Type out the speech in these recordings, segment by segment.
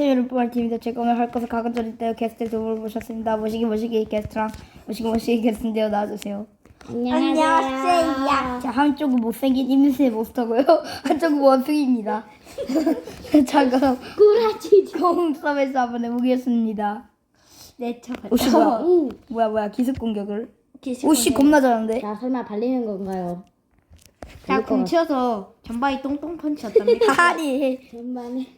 안녕하세요 여러분 팀입니다. 제가 오늘 할 것을 가끔 전일 때 게스트 두 분을 모셨습니다. 모시기 모시기 게스트랑 모시기 모시기 게스트인데요. 나와주세요. 안녕하세요. 자 한쪽은 못생긴 임수의 모스터고요. 한쪽은 원숭이입니다. 자 그럼 꾸라지. 공섭에서 한번 해보겠습니다. 네, 저 오씨 뭐야? 우. 뭐야 뭐야 기습 공격을. 기습 오씨 공격. 겁나 잘하는데. 자, 설마 발리는 건가요? 자, 공 치어서 전방이 똥똥 펀치였답니다. 아니 전반에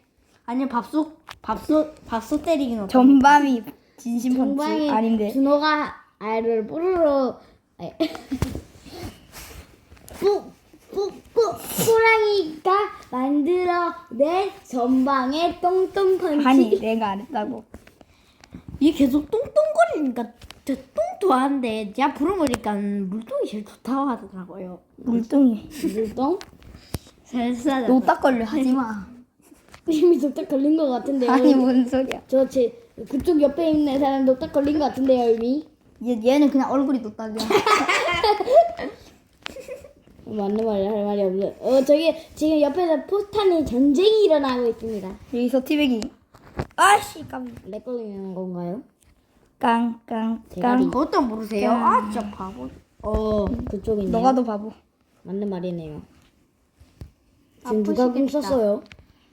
아니요, 밥솥, 밥솥, 밥솥 때리긴 없 전밤이 진심 펀치 전방에 아닌데. 준호가 알을 뽀로로 에. 뿌뿌뿌 호랑이가 만들어 내 전방에 똥똥 펀치. 아니 내가 안 했다고. 이게 계속 똥똥거리니까 저 똥도 하는데 제가 부르보니까 물똥이 제일 좋다고 하더라고요. 물뚱이. 물똥? 살살. 노딱 걸려 하지 마. 이미 독딱 걸린 것 같은데요. 아니 뭔 소리야. 저 제 그쪽 옆에 있는 사람 독딱 걸린 것 같은데요 이미. 얘 얘는 그냥 얼굴이 노딱이야. 맞는 말이야 할 말이 없는. 어 저기 지금 옆에서 포탄이 전쟁이 일어나고 있습니다. 여기서 티백이. 아씨 깜. 렉 걸리는 건가요? 깡깡 대가리. 깡. 그것도 모르세요? 아, 진짜 바보. 어 그쪽이네요. 너가 더 바보. 맞는 말이네요. 지금 누가 꿈 썼어요?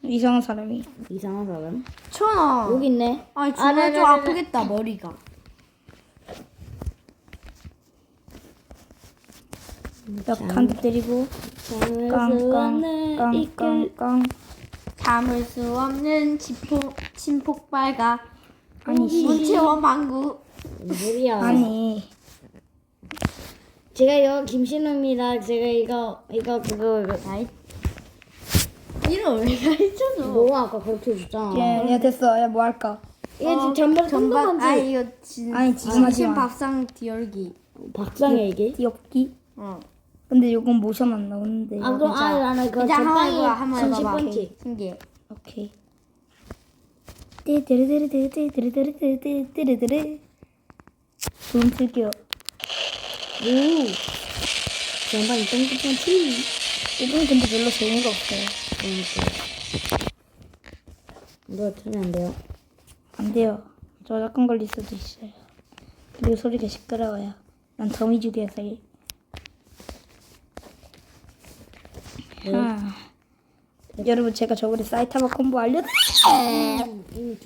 이상한 사람이. 이상한 사람. 천아. 여기 있네. 아, 아, 정말 네, 좀 네, 네, 아프겠다, 머리가. 약한 대 때리고. 잠을 수 없는 이끌. 깡깡깡깡깡. 참을 수 없는 침폭, 침폭발가. 아니 씨. 망구. 뭔 소리야? 아니. 제가 이거 김신우입니다. 제가 이거 이거 그거 이거. 이름 왜 가르쳐줘? 뭐 아까 그렇게 줬잖아. 얘, 얘 됐어. 얘 뭐 할까? 이게 지금 전반 전반, 전반 아, 지 이거 진, 아니, 지금 하지 진심 마. 밥상 디얼기. 박상의 얘기. 귀엽기. 어. 근데 요건 모션 안 나오는데. 아 그럼 아 나는 그 이제 한번 해봐, 전방이 한번 진심 해봐봐. 펀치. 신기해. 오케이. 띠드르드르드드드르드르드르드르. 돈 쓸게요. 오. 전방이 똥똥 펀치. 이건 근데 별로 재미가 없어요. 이거 틀면 안 돼요. 안 돼요. 저작권 걸릴 수도 있어요. 그리고 소리가 시끄러워요. 난 더미주기에서 일. 아. 여러분 제가 저번에 사이타마 콤보 알려드릴게요.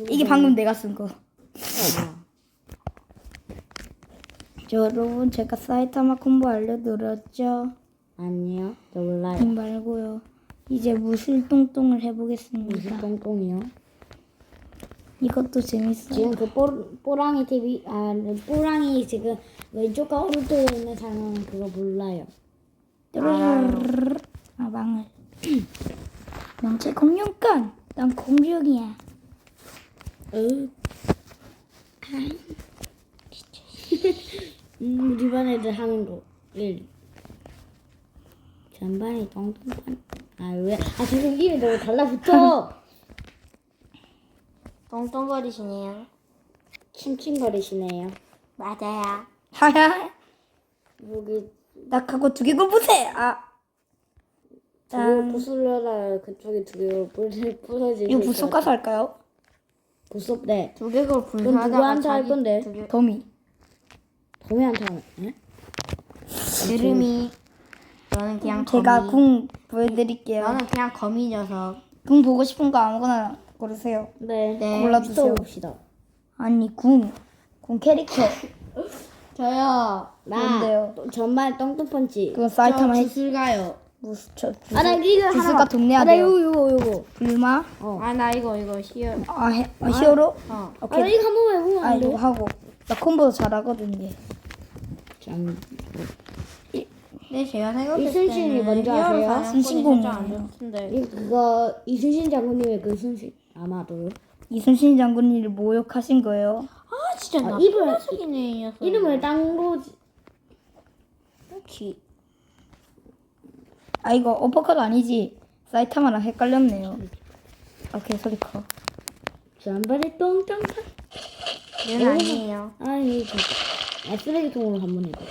이게 방금 내가 쓴 거. 여러분 제가 사이타마 콤보 알려드렸죠? 아니요. 저 몰라요. 음 말고요. 이제 무술 똥똥을 해보겠습니다. 무슨 똥똥이요? 이것도 재밌어요. 지금 그 뽀, 뽀랑이 TV 아 뽀랑이 지금 왼쪽과 오른쪽에 있는 사람은 그거 몰라요. 뚜루루루루루. 아 망을. 명체 공룡권. 난 공룡이야. 으. 음, 일반 애들 하는 거. 일. 전반에 똥똥판. 아 왜? 아 지금 입에 너무 달라붙어. 똥똥거리시네요. 칭칭거리시네요. 맞아요. 하야. 여기 낙하고 두 개고 보세. 아. 두개 부술려다 그쪽에 두 개가 부서지. 이거 부속 가서 할까요? 부속 네. 두 개걸 그럼 분하다가 누구한테 할 건데? 두 개. 더미. 범이한테 하는. 네? 드름이. 너는 그냥 제가 거미. 궁 보여드릴게요. 너는 그냥 거미 녀석. 궁 보고 싶은 거 아무거나 고르세요. 네. 네. 골라주세요. 봅시다. 아니 궁. 궁 캐릭터. 저요. 나 뭔데요? 또 전반 똥똥펀치. 그건 사이타마 해. 주술가요. 무슨 저 아, 나 이거 하나. 기술가 동네야 아, 나. 이거 이거 이거. 불마. 어. 아, 나 이거, 이거 시어. 아, 해, 아 히어로. 어. 아, 나 오케이. 이거 한 번만 해보면 아 안 돼? 이거 하고 나 콤보도 잘하거든요. 참. 네, 제가 생각했을 이순신이 때는 먼저 히어로 하세요? 사냥꾼이 순신공이에요. 살짝 안 좋던데. 이 그거 이순신 장군님의 그 순신 아마도 이순신 장군님을 모욕하신 거예요. 아, 진짜 아, 나 이불- 녀석이네, 이 녀석. 이름을 딴 거지. 기. 아 이거 어퍼컷 아니지? 사이타마랑 헷갈렸네요. 아 개소리 커. 전반에 똥똥펀. 얘는 아니에요. 아니 저. 아 쓰레기통으로 한번 해봐.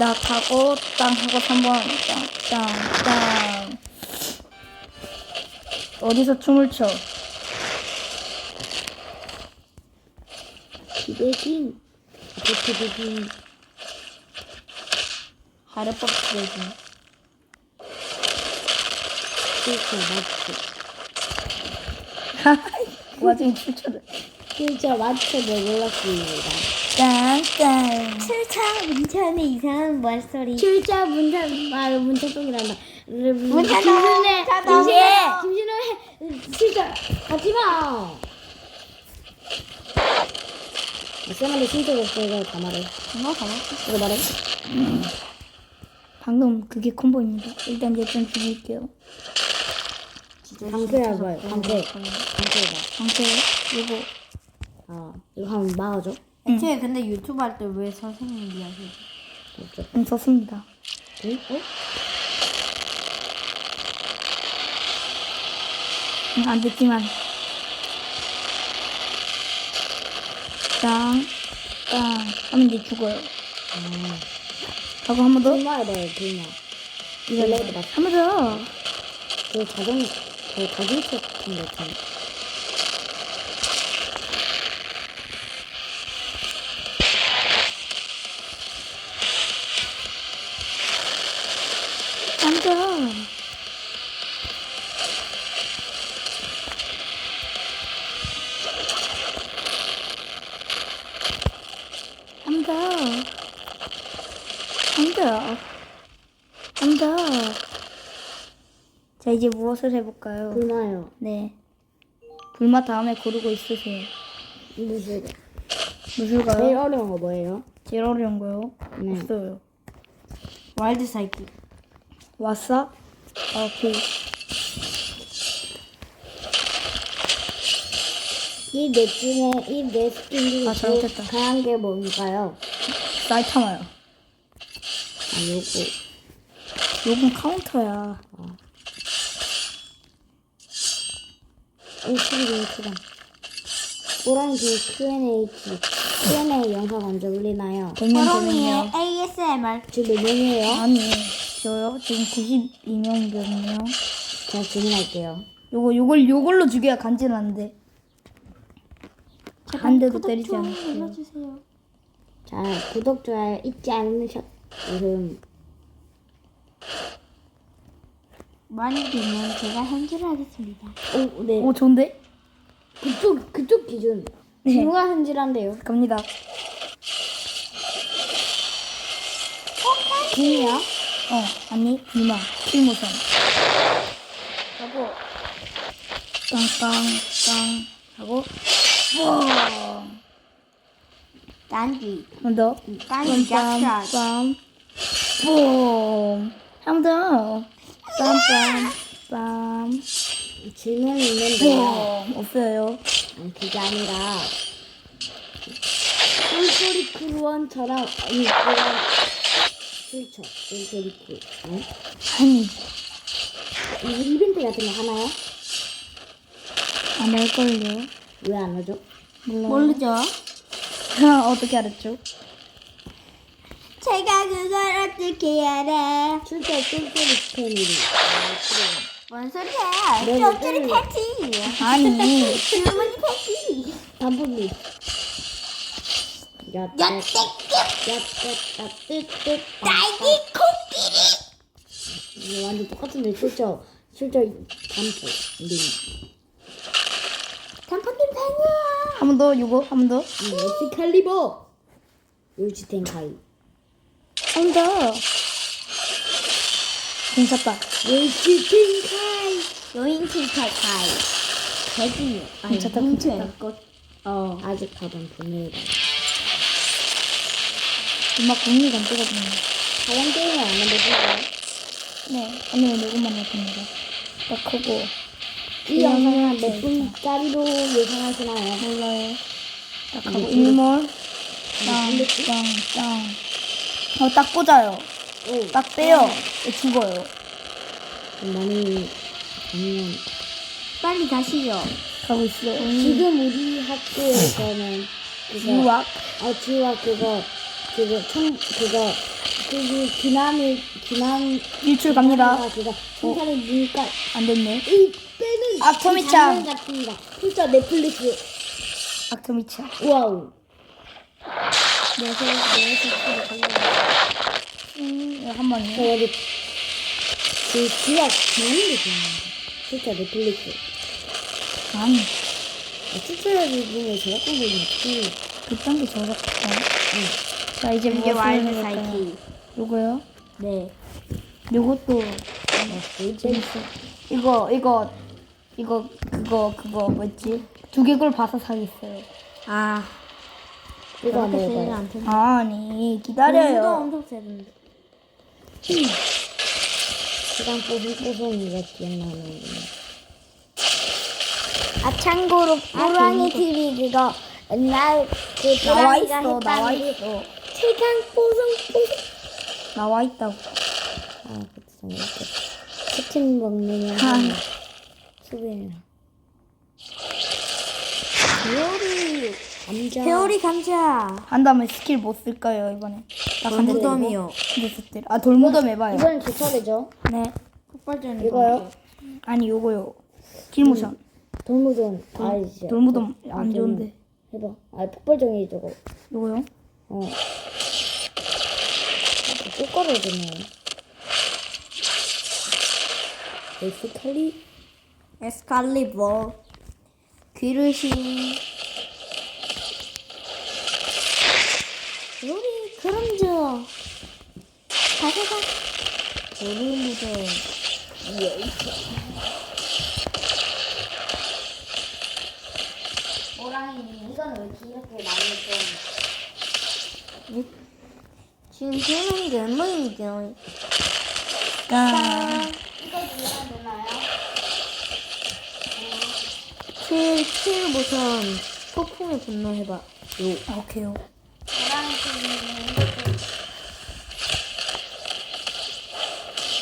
낙하고 땅 하고 3번 땅 땅 땅 어디서 춤을 춰? 기대긴. 기대긴. 하룻밤 기대지. 실제 맞죠. 와중에 춤춰를. 실제 맞춰도 몰랐습니다. 딴딴. 출차 문찬의 이상한 말소리. 출자 문자 말 문자 똥이란다. 문자 김신혜 똥! 김신혜 김신혜 출자 하지 마. 쌤한테 신청 없어 이거 다 말해. 정말 가만. 이거 말해. 방금 그게 콤보입니다. 일단 얘좀 죽일게요. 방패야 뭐야? 방패. 방패다. 방패 요거 아 이거 한번 막아줘. 애초에 근데 유튜브 할 때 왜 선생님 이야기? 응, 썼습니다. 응? 어? 응, 안 됐지만. 땅, 땅. 하면 이제 죽어요. 하고 한 번 더. 불마야 돼 불마. 이거 블레이드 맞. 한번 더. 그 자동 그 자동차 같은 거 있잖아. 번 더. 한번 더. 한번 더. 자, 이제 무엇을 해볼까요? 불마요. 네. 불맛 다음에 고르고 있으세요. 제일 무술가요? 어려운 거 뭐예요? 제일 어려운 거요? 네. 없어요. 와일드 사이클. 왔어? 오케이. 이 넷 중에 이넷 스킨 중에 아, 제일 잘못했다. 강한 게 뭔가요? 사이타마요. 아 요거 요건 카운터야. 1층 중에 추가. 오랑이 그 Q&A Q&A 영상 언제 올리나요? 100명 서로미의 되면요. ASMR. 지금 몇 명이에요? 아니, 저요? 지금 92명이거든요. 제가 질문할게요. 요거, 요걸, 요걸로 죽여야 간지나는데. 한 대도 때리지 않았어요. 눌러주세요. 자 구독 좋아요 잊지 않으셨 요즘 많이 되면 제가 현질을 하겠습니다. 오, 네. 오, 좋은데? 그쪽 그쪽 기준. 네. 누가 현질한대요? 갑니다. 김이야? 어, 아니, 비마. 필모선. 하고, 빵빵, 빵. 하고, 뻥. 딴지. 한번 더. 딴지 짝짝. 빰. 뽕. 한번 더. 빰빰, 빰. 질문이 있는데요. 뽕. 없어요. 아니 그게 아니라 꿀소리 크루원처럼 아니 그런 꿀소리 크루. 응? 아니, 이거 이벤트 같은 거 하나요? 안 할걸요. 왜 안 하죠? 몰라요. 모르죠? 어떻게 알았죠? 제가 그걸 어떻게 알아? 출제 꿀소리 스팸이 뭔 소리야? 네, 쫄쫄이 네. 패티. 아니, 주머니 야떼 야떼 야떼 딸기 코끼리. 이거 완전 똑같은데 출처 출처 단풍 님. 단풍님 팬이야. 한 번 더, 요거, 한 번 더. 엑스칼리버. 울지텐 가이. 한 번 더. 괜찮다. 여인 칠탈 가이. 대진이. 아니 괜찮다. 괜찮다. 꽃. 어 아직 가던 보내다. 음악 공유가 안 뜨거든요. 다른 게임은 안 만드시나요? 네, 오늘 녹음만 할 겁니다. 딱 크고. 이 영상은 몇 분짜리로 예상하시나요? 몰라요. 딱 하고, 일몰. 땅, 땅, 땅. 어, 딱 꽂아요. 오, 딱 빼요. 죽어요. 많이 아니면 빨리 가시죠. 가고 있어요. 지금 우리 학교에서는 그거 유학. 어 지우학 그거 그거 청 그거 그기 기남이 기남 일출 갑니다. 그거 청사를 니까 안 됐네. 이 여기는 아토미참. 장면 같습니다. 진짜 넷플릭스. 아토미차. 와우. 내서 내서 걸려. 음, 한 번요. 저 여기 그 장면도 좋아요. 진짜 넷플릭스. 아니, 추천해줄 중에 저작권 걸리면 어떡해. 그딴 게 저작권. 자 이제 이게 무엇을 와일드? 사이키. 요거요? 네. 요것도 재밌어. 이거 이거 이거 그거 그거 뭐지? 두개골 바사 사겠어요. 아. 이거 안 해봐요. 않던데. 아니 기다려요. 엄청 세던데. 시간 뽀송뽀송이가 기억나는. 아 참고로 호랑이 TV 그거 옛날 그 나와 있어 나와 있어 최강 뽀송뽀송. 나와 있다고. 아, 그치, 이렇게 치킨 먹는 아. 영 수빈이랑. 회오리. 감자. 회오리 감자. 한 다음에 스킬 못 쓸까요 이번에? 돌무덤이요. 근데 스킬. 아 돌무덤 해봐요. 이번엔 제 차례죠. 네. 폭발전 이거요? 아니 요거요. 킬모션. 돌무덤. 아, 이제. 돌무덤 아, 안 좋은데. 해봐. 아, 폭발정이 저거. 요거요? 어. 되네. 에스칼리? 에스칼리버. 귀르시. 요리 그럼저. 가세가. 돌무덤. 호랑이님, 이건 왜 이렇게 많이 좀. 지금 세는 게 얼마인지요? 짠. 이거 이해가 되나요? 칠, 칠 보선 폭풍의 분노 해봐. 요. 아, 오케이요.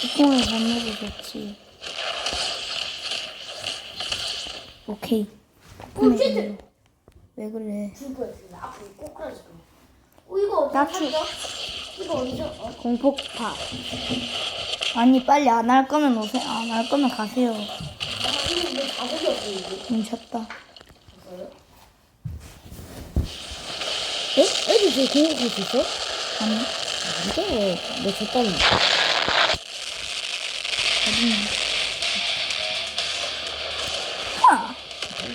콧구멍에 건너도 좋지. 오케이. 콧구멍에 건너. 왜 그래? 죽어야겠다. 앞으로 꼭 그러지. 어, 이거 어디서 나추. 샀죠? 이거 어디서? 어? 공폭파. 아니 빨리 안 할 거면 오세요. 안 할 거면 가세요. 아, 이거 왜 가격이 없어, 이게? 뭉쳤다. 에? 애들 저기 공격할 수 있어? 아니 이거 내 줬다니. 어딨니? 하.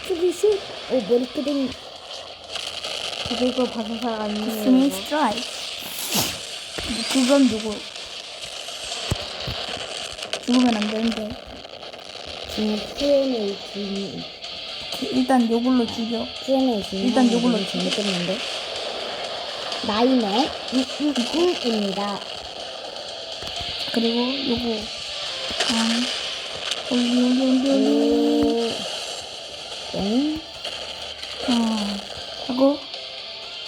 저기 슛. 어, 머리 끄댕이. 그리고 바사사가 있네요. 스트라이크. 그건 누구? 죽으면 안 되는데. 지금 Q&A 주인, 일단 요걸로 죽여. Q&A 주인. 일단 요걸로 너무 재밌겠는데? 나이는 이이이입니다. 그리고 요거. 아. 올리 올리 올리 올리. 땡. 어. 하고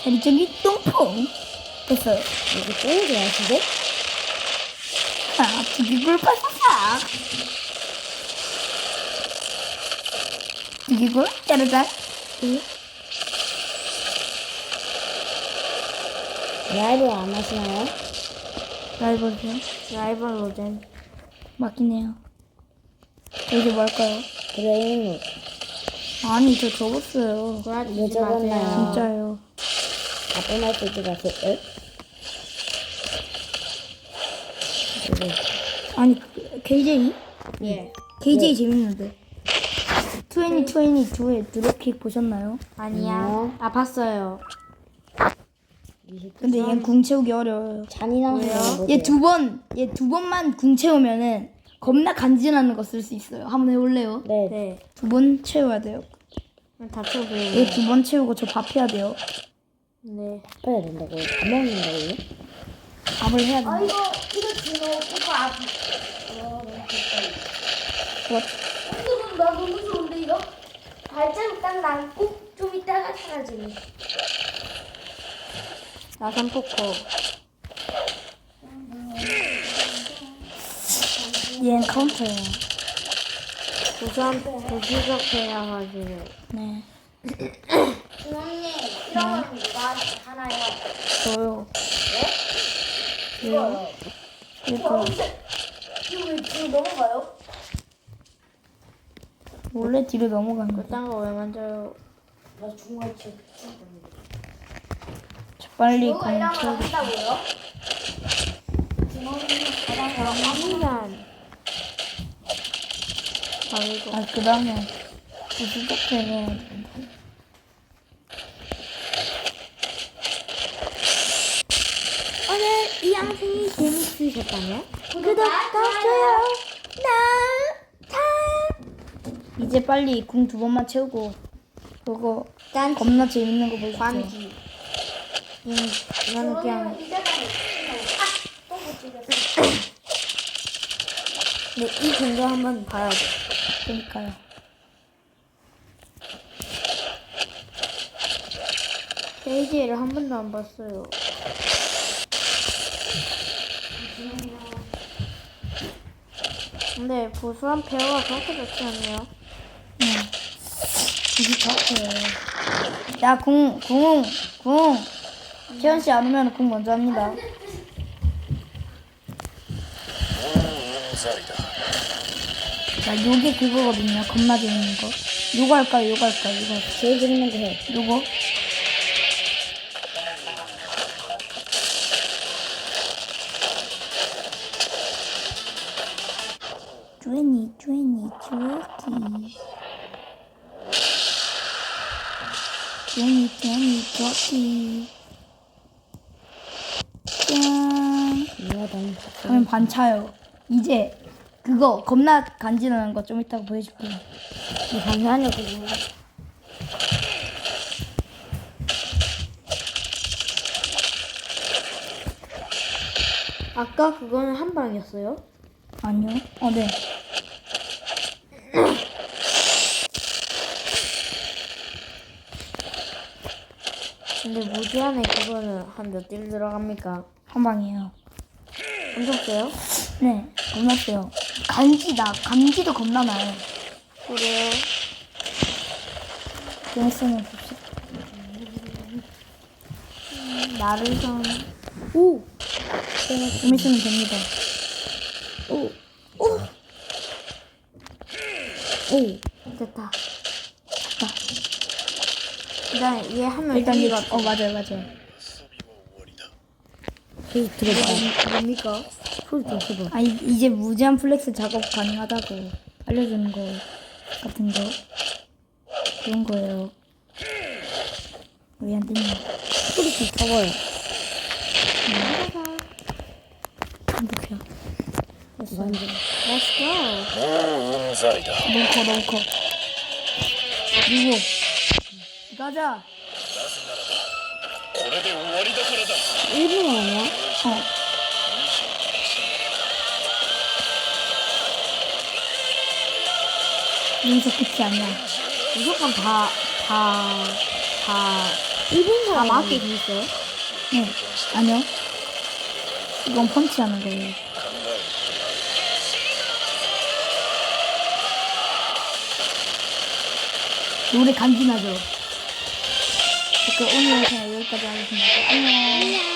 자리 저기 똥퐁. 됐어요. 이거 땡 좋아하시죠? 아, 디기골 파사삭. 디기골 짜르잔. 라이브 안 하시나요? 라이벌이요? 라이벌 로젠. 맞긴 해요. 이제 뭐 할까요? 브레인 아니, 저 접었어요. 왜 구라치지 적었나요? 마세요. 진짜요. 말 쓰지 마세요. 에? 이거 아니, KJ? 예. KJ 재밌는데. 2022에 드롭킥 보셨나요? 아니야. 아니요. 아 봤어요. 근데 얘는 궁 채우기 어려워요. 잔인한 왜요? 거얘두 번, 얘 두 번만 궁 채우면은 겁나 간지나는 거 쓸 수 있어요. 한번 해볼래요? 네. 네. 두 번 채워야 돼요. 다쳐보요. 얘두 번 채우고 저 밥 해야 돼요. 네. 해야 된다고요? 밥 먹는다고요? 밥을 해야 돼요. 이거 이거 준호 오빠 앞. 뭐, 이거 나 너무 좋은데 이거 발자국 딱 남고 좀 이따가 사라지네. 나산 포커. 얘는 카운터예요. 우선 도시적 해야가지고. 네. 준호 누가 하나요? 저요. 이거요. 그러니까 이거 왜 지금 넘어가요? 원래 뒤로 넘어가는 거. 그딴 거 왜 만져요? 나 중간에 빨리 이거 이런 거공 한다고요? 아니간. 아이고. 아, 그 다음에 부스덕해 해야 돼. 오늘 이 영상이 재밌으셨다면 구독과 좋아요. 이제 빨리 궁 두 번만 채우고 그거 딴 겁나 재밌는 거 보여줄게요. 관지. 음, 나는 그냥 네, 이 근거 한번 봐야 돼. 그러니까요. 페이지를 한 번도 안 봤어요. 근데 보수한 배우가 그렇게 좋지 않네요. 응. 이게 좋아요. 야, 궁, 궁, 궁. 채연 씨안 오면 궁 먼저 합니다. 자, 요게 그거거든요. 겁나 재밌는 거. 요거 할까요? 요거 할까요? 요거? 제일 재밌는 거 해. 요거? 쭈애니 쭈애니 쭈애기 쭈애니 쭈애니 쭈애기 짠. 그러면 반 차요. 이제 그거 겁나 간지나는 거 좀 이따가 보여줄게요. 이 방향이 그거. 아까 그거는 한 방이었어요? 아니요. 어네 근데 무지 안에 그거는 한 몇 딜 들어갑니까? 한 방이에요 엄청 세요? 네 겁나 세요 간지 나 감지도 겁나 나요 그래요. 제네스는 봅시다 나르선. 오! 좀 있으면 됩니다 오! 오! 오! 됐다. 됐다 일단 얘 하면 일단 이거 어 맞아요 맞아요. 이 들어봐. 뭡니까? 소리 좀 해봐. 아 이제 무제한 플렉스 작업 가능하다고 알려주는 거 같은 거 그런 거예요. 왜 안 되냐? 소리 좀 쳐봐요. 행복해요. 완전. 멋있다 너무 커 너무 커. 뉴욕. 가자 これで終わりだからだ 일본 아니야? 어 여기서 끝이 아니야 무조건 다, 다, 다, 일본 다 사람 맞게 돼 있어요? 네 아니요 이건 펀치하는 거예요 노래 간지나죠? 그 오늘 영상 여기까지 하겠습니다 안녕